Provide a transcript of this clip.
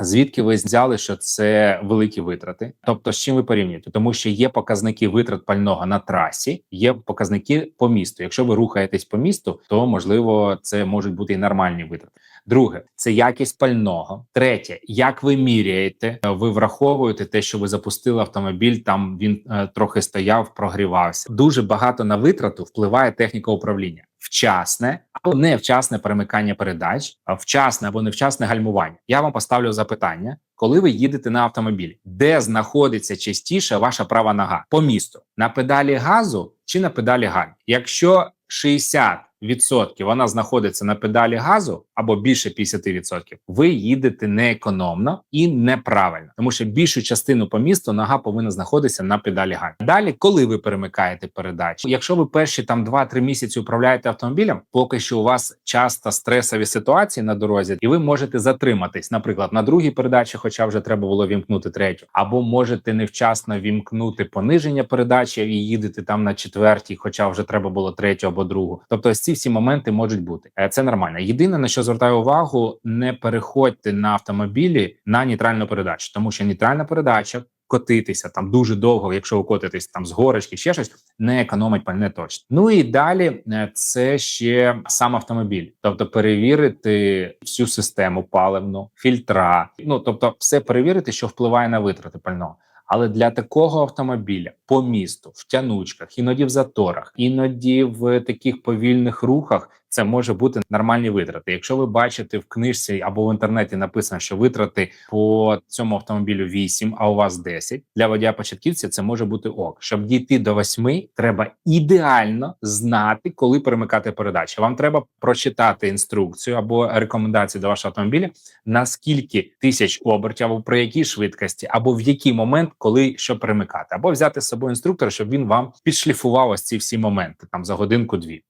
Звідки ви взяли, що це великі витрати? Тобто, з чим ви порівнюєте? Тому що є показники витрат пального на трасі, є показники по місту. Якщо ви рухаєтесь по місту, то можливо це можуть бути і нормальні витрати. Друге, це якість пального. Третє, як ви міряєте, ви враховуєте те, що ви запустили автомобіль. Там він е, трохи стояв, прогрівався. Дуже багато на витрату впливає техніка управління. Вчасне або невчасне перемикання передач, а вчасне або невчасне гальмування. Я вам поставлю запитання, коли ви їдете на автомобілі, де знаходиться частіше ваша права нога по місту на педалі газу чи на педалі гальм? Якщо 60 відсотків вона знаходиться на педалі газу або більше 50%, ви їдете неекономно і неправильно, тому що більшу частину по місту нога повинна знаходитися на педалі газу. Далі, коли ви перемикаєте передачі, якщо ви перші там 2-3 місяці управляєте автомобілем, поки що у вас часто стресові ситуації на дорозі, і ви можете затриматись, наприклад, на другій передачі, хоча вже треба було вімкнути третю, або можете невчасно вімкнути пониження передачі і їдете там на четвертій, хоча вже треба було третю або другу. Тобто, ось ці всі моменти можуть бути. Е, Це нормально. Єдине на що звертаю увагу: не переходьте на автомобілі на нейтральну передачу, тому що нейтральна передача. Котитися там дуже довго, якщо ви котитесь там з горочки, ще щось не економить пальне точно. Ну і далі е, це ще сам автомобіль, тобто перевірити всю систему паливну, фільтра. Ну тобто, все перевірити, що впливає на витрати пального. Але для такого автомобіля по місту, в тянучках, іноді в заторах, іноді в таких повільних рухах це може бути нормальні витрати. Якщо ви бачите в книжці або в інтернеті написано, що витрати по цьому автомобілю 8, а у вас 10, для водія початківця це може бути ок. Щоб дійти до 8, треба ідеально знати, коли перемикати передачі. Вам треба прочитати інструкцію або рекомендації до вашого автомобіля, на скільки тисяч обертів, або при якій швидкості, або в який момент, коли що перемикати, або взяти з собою інструктора, щоб він вам підшліфував ось ці всі моменти там за годинку-дві.